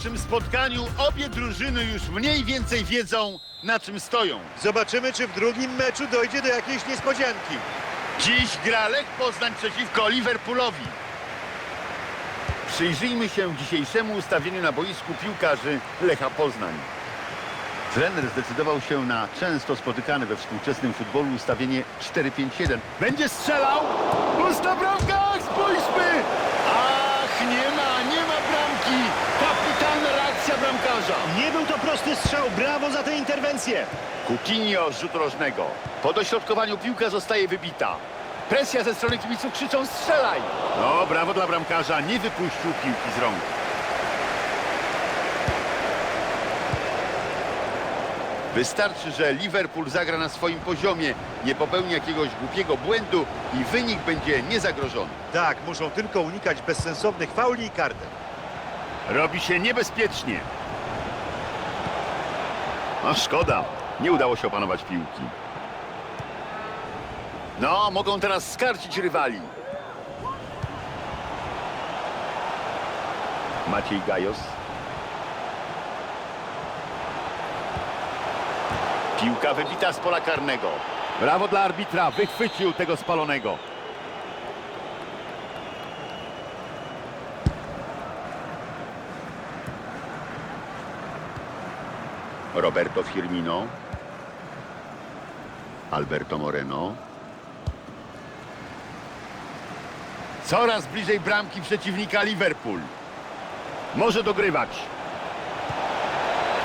W tym spotkaniu obie drużyny już mniej więcej wiedzą, na czym stoją. Zobaczymy, czy w drugim meczu dojdzie do jakiejś niespodzianki. Dziś gra Lech Poznań przeciwko Liverpoolowi. Przyjrzyjmy się dzisiejszemu ustawieniu na boisku piłkarzy Lecha Poznań. Trener zdecydował się na często spotykane we współczesnym futbolu ustawienie 4-5-1. Będzie strzelał! Pusta bramka! Spójrzmy! Ach, nie ma, nie ma bramki! Kapitalna reakcja bramkarza! Nie był to prosty strzał, brawo za tę interwencję. Coutinho z rzutu rożnego. Po dośrodkowaniu piłka zostaje wybita. Presja ze strony kibiców krzyczą strzelaj! No, brawo dla bramkarza, nie wypuścił piłki z rąk. Wystarczy, że Liverpool zagra na swoim poziomie, nie popełni jakiegoś głupiego błędu i wynik będzie niezagrożony. Tak, muszą tylko unikać bezsensownych fauli i kartek. Robi się niebezpiecznie. A szkoda, nie udało się opanować piłki. No, mogą teraz skarcić rywali. Maciej Gajos. Piłka wybita z pola karnego. Brawo dla arbitra, wychwycił tego spalonego. Roberto Firmino. Alberto Moreno. Coraz bliżej bramki przeciwnika Liverpool. Może dogrywać.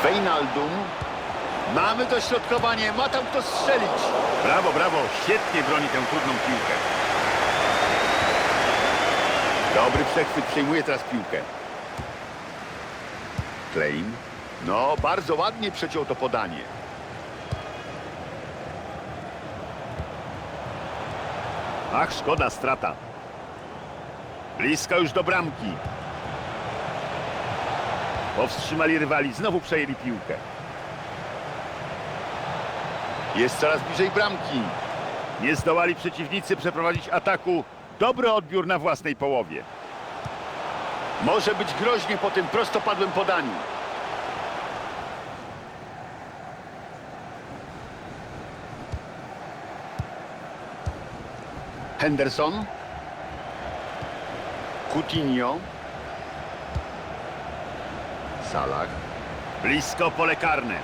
Wijnaldum. Mamy dośrodkowanie, ma tam kto strzelić. Brawo, brawo, świetnie broni tę trudną piłkę. Dobry przechwyt, przejmuje teraz piłkę. Klein. No, bardzo ładnie przeciął to podanie. Ach, szkoda, strata. Blisko już do bramki. Powstrzymali rywali, znowu przejęli piłkę. Jest coraz bliżej bramki. Nie zdołali przeciwnicy przeprowadzić ataku. Dobry odbiór na własnej połowie. Może być groźnie po tym prostopadłym podaniu. Henderson. Coutinho. Salah. Blisko pole karne.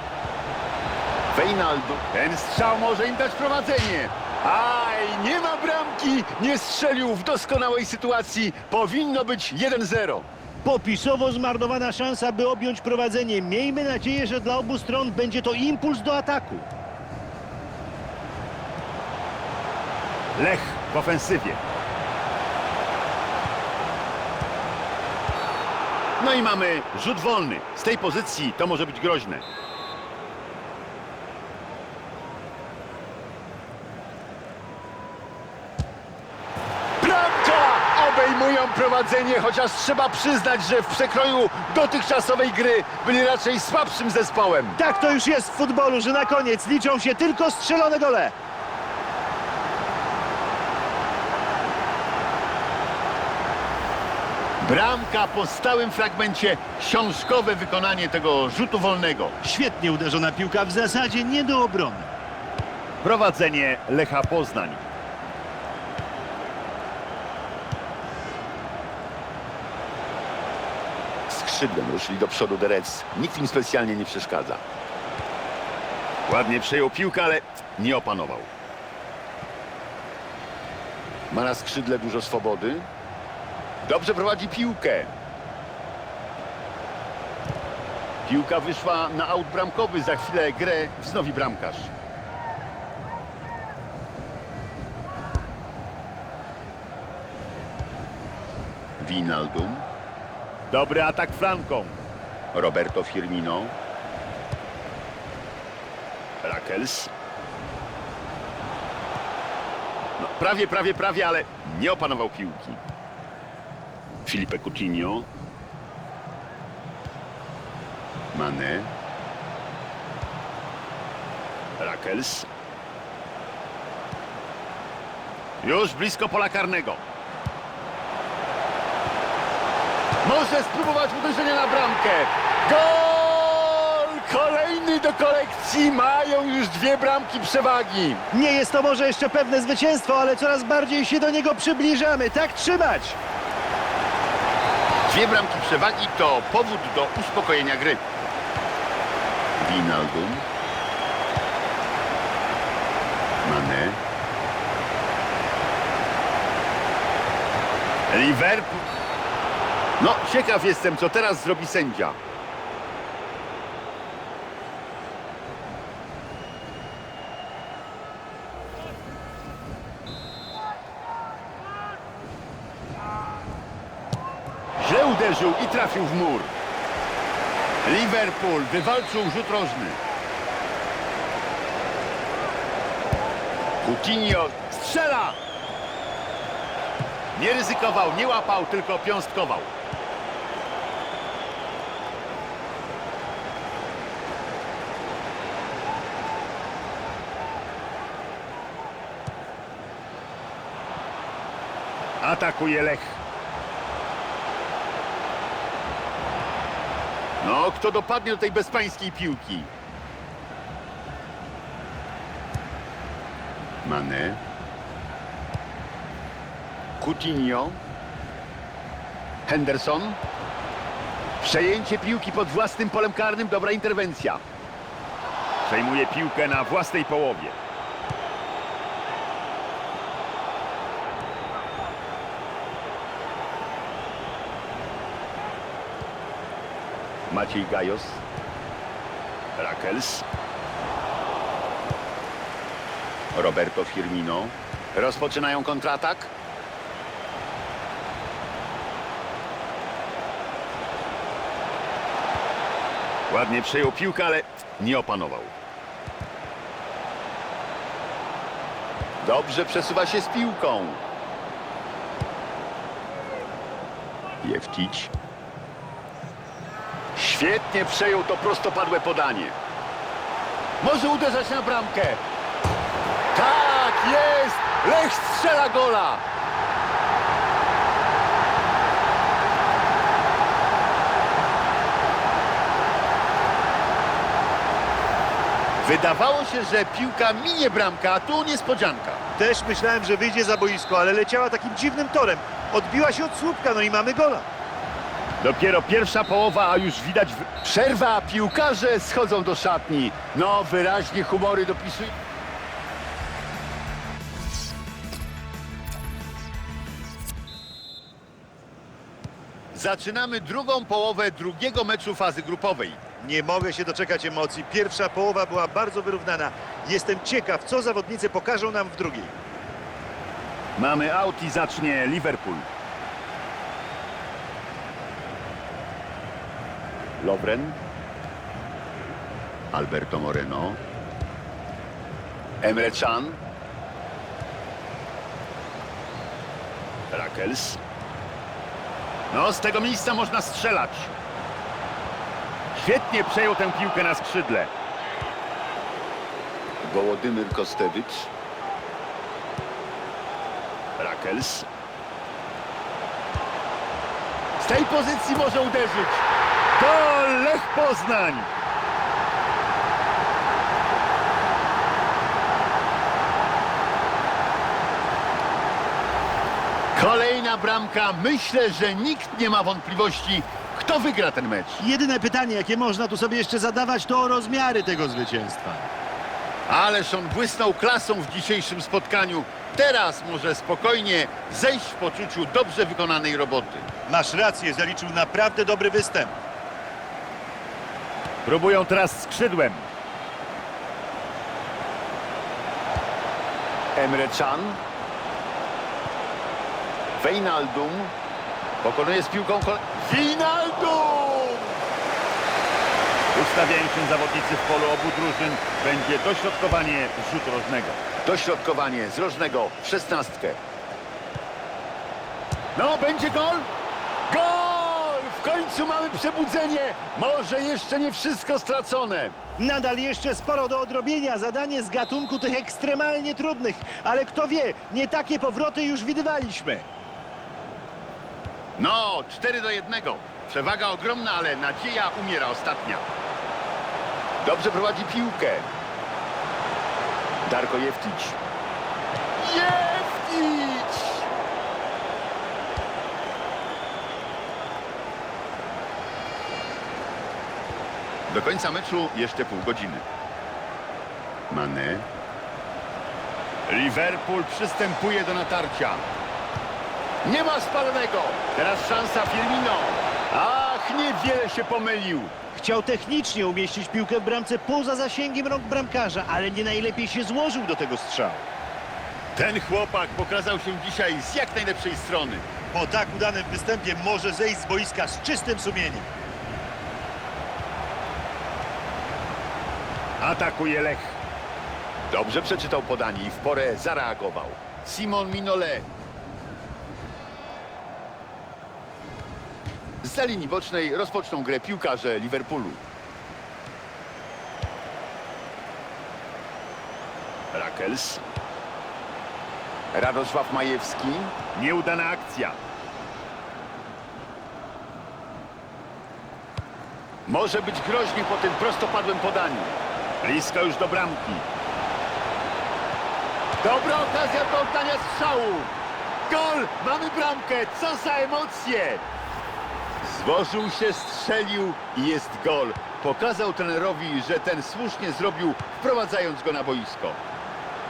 Wijnaldum. Ten strzał może im dać prowadzenie. Aj, nie ma bramki. Nie strzelił w doskonałej sytuacji. Powinno być 1-0. Popisowo zmarnowana szansa, by objąć prowadzenie. Miejmy nadzieję, że dla obu stron będzie to impuls do ataku. Lech w ofensywie. No i mamy rzut wolny. Z tej pozycji to może być groźne. Bramka! Obejmują prowadzenie, chociaż trzeba przyznać, że w przekroju dotychczasowej gry byli raczej słabszym zespołem. Tak to już jest w futbolu, że na koniec liczą się tylko strzelone gole. Bramka po stałym fragmencie, książkowe wykonanie tego rzutu wolnego. Świetnie uderzona piłka, w zasadzie nie do obrony. Prowadzenie Lecha Poznań. Skrzydłem ruszyli do przodu Derec. Nikt im specjalnie nie przeszkadza. Ładnie przejął piłkę, ale nie opanował. Ma na skrzydle dużo swobody. Dobrze prowadzi piłkę. Piłka wyszła na aut bramkowy. Za chwilę grę wznowi bramkarz. Wijnaldum. Dobry atak flanką. Roberto Firmino. Rakels. No, prawie, prawie, prawie, ale nie opanował piłki. Filipe Coutinho. Mane. Rakels. Już blisko pola karnego. Może spróbować uderzenia na bramkę. Gol! Kolejny do kolekcji. Mają już dwie bramki przewagi. Nie jest to może jeszcze pewne zwycięstwo, ale coraz bardziej się do niego przybliżamy. Tak trzymać! Dwie bramki przewagi to powód do uspokojenia gry. Wijnaldum. Mane. Liverpool. No, ciekaw jestem, co teraz zrobi sędzia. Źle uderzył i trafił w mur. Liverpool wywalczył rzut rożny. Coutinho strzela! Nie ryzykował, nie łapał, tylko piąstkował. Atakuje Lech. No, kto dopadnie do tej bezpańskiej piłki? Mane. Coutinho. Henderson. Przejęcie piłki pod własnym polem karnym. Dobra interwencja. Przejmuje piłkę na własnej połowie. Maciej Gajos. Rakels. Roberto Firmino. Rozpoczynają kontratak. Ładnie przejął piłkę, ale nie opanował. Dobrze przesuwa się z piłką. Jewcić. Świetnie przejął to prostopadłe podanie. Może uderzać na bramkę. Tak, jest! Lech strzela gola! Wydawało się, że piłka minie bramka, a tu niespodzianka. Też myślałem, że wyjdzie za boisko, ale leciała takim dziwnym torem. Odbiła się od słupka, no i mamy gola. Dopiero pierwsza połowa, a już widać w... przerwa. Piłkarze schodzą do szatni. No, wyraźnie humory dopisują. Zaczynamy drugą połowę drugiego meczu fazy grupowej. Nie mogę się doczekać emocji. Pierwsza połowa była bardzo wyrównana. Jestem ciekaw, co zawodnicy pokażą nam w drugiej. Mamy aut i zacznie Liverpool. Lovren. Alberto Moreno. Emre Can. Rakels. No, z tego miejsca można strzelać. Świetnie przejął tę piłkę na skrzydle. Wołodymyr Kostewicz. Rakels. Z tej pozycji może uderzyć. To Lech Poznań. Kolejna bramka. Myślę, że nikt nie ma wątpliwości, kto wygra ten mecz. Jedyne pytanie, jakie można tu sobie jeszcze zadawać, to o rozmiary tego zwycięstwa. Ależ on błysnął klasą w dzisiejszym spotkaniu. Teraz może spokojnie zejść w poczuciu dobrze wykonanej roboty. Masz rację, zaliczył naprawdę dobry występ. Próbują teraz skrzydłem. Emre Can. Wijnaldum. Pokonuje z piłką kole... Wijnaldum! Ustawiają się zawodnicy w polu obu drużyn. Będzie dośrodkowanie z rzutu rożnego. Dośrodkowanie z rożnego w szesnastkę. No, będzie gol! Gol! W końcu mamy przebudzenie. Może jeszcze nie wszystko stracone. Nadal jeszcze sporo do odrobienia, zadanie z gatunku tych ekstremalnie trudnych, ale kto wie, nie takie powroty już widywaliśmy. No, 4 do 1. Przewaga ogromna, ale nadzieja umiera ostatnia. Dobrze prowadzi piłkę. Darko Jewtić. Jewtić! Do końca meczu jeszcze pół godziny. Mane. Liverpool przystępuje do natarcia. Nie ma spalonego. Teraz szansa Firmino. Ach, niewiele się pomylił. Chciał technicznie umieścić piłkę w bramce poza zasięgiem rąk bramkarza, ale nie najlepiej się złożył do tego strzału. Ten chłopak pokazał się dzisiaj z jak najlepszej strony. Po tak udanym występie może zejść z boiska z czystym sumieniem. Atakuje Lech. Dobrze przeczytał podanie i w porę zareagował. Simon Minolet. Z linii bocznej rozpoczną grę piłkarze Liverpoolu. Rakels. Radosław Majewski. Nieudana akcja. Może być groźnie po tym prostopadłym podaniu. Blisko już do bramki. Dobra okazja do oddania strzału. Gol! Mamy bramkę! Co za emocje! Złożył się, strzelił i jest gol. Pokazał trenerowi, że ten słusznie zrobił, wprowadzając go na boisko.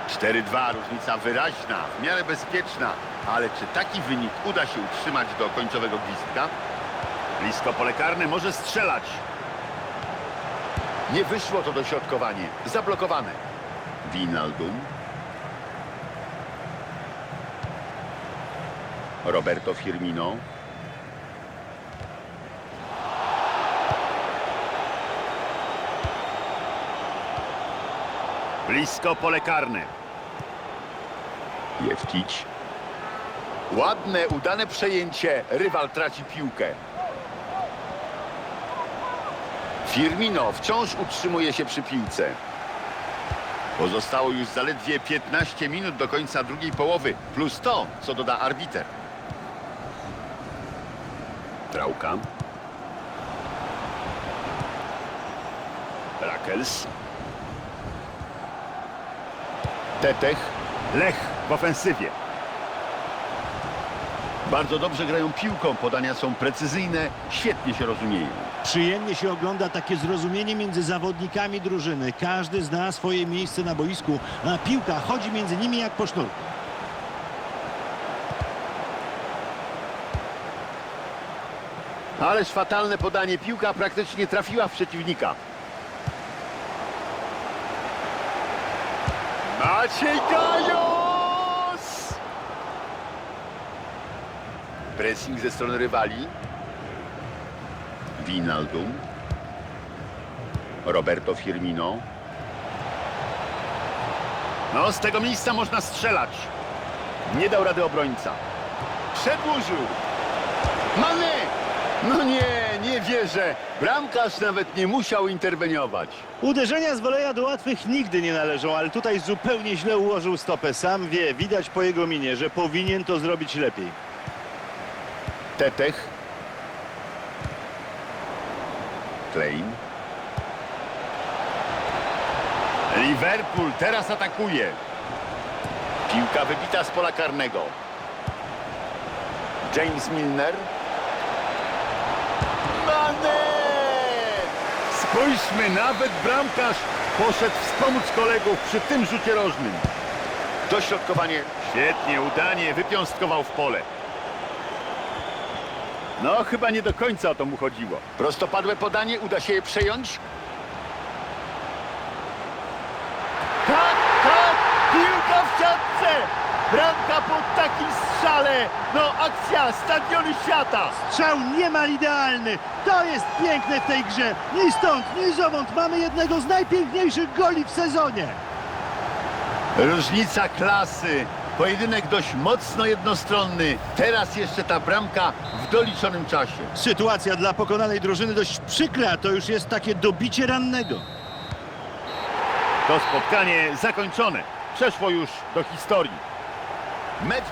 4-2, różnica wyraźna, w miarę bezpieczna. Ale czy taki wynik uda się utrzymać do końcowego gwizdka? Blisko pole karne, może strzelać. Nie wyszło to dośrodkowanie. Zablokowane. Winaldum. Roberto Firmino. Blisko pole karne. Jewcić. Ładne, udane przejęcie. Rywal traci piłkę. Firmino wciąż utrzymuje się przy piłce. Pozostało już zaledwie 15 minut do końca drugiej połowy, plus to, co doda arbiter. Trauka. Rakels. Tetech. Lech w ofensywie. Bardzo dobrze grają piłką, podania są precyzyjne, świetnie się rozumieją. Przyjemnie się ogląda takie zrozumienie między zawodnikami drużyny. Każdy zna swoje miejsce na boisku, a piłka chodzi między nimi jak po sznurku. Ależ fatalne podanie. Piłka praktycznie trafiła w przeciwnika. Maciej Gajos! Pressing ze strony rywali. Winaldum. Roberto Firmino. No, z tego miejsca można strzelać. Nie dał rady obrońca. Przedłużył. Mane! No nie, nie wierzę. Bramkarz nawet nie musiał interweniować. Uderzenia z woleja do łatwych nigdy nie należą, ale tutaj zupełnie źle ułożył stopę. Sam wie, widać po jego minie, że powinien to zrobić lepiej. Tetech. Klein. Liverpool teraz atakuje. Piłka wybita z pola karnego. James Milner. Mane! Spójrzmy, nawet bramkarz poszedł wspomóc kolegów przy tym rzucie rożnym. Dośrodkowanie świetnie, udanie, wypiąstkował w pole. No, chyba nie do końca o to mu chodziło. Prostopadłe podanie, uda się je przejąć. Tak, tak, piłka w siatce! Bramka po takim strzale! No, akcja, stadiony świata! Strzał niemal idealny. To jest piękne w tej grze. Ni stąd, ni zowąd mamy jednego z najpiękniejszych goli w sezonie. Różnica klasy. Pojedynek dość mocno jednostronny. Teraz jeszcze ta bramka w doliczonym czasie. Sytuacja dla pokonanej drużyny dość przykra. To już jest takie dobicie rannego. To spotkanie zakończone. Przeszło już do historii. Mecz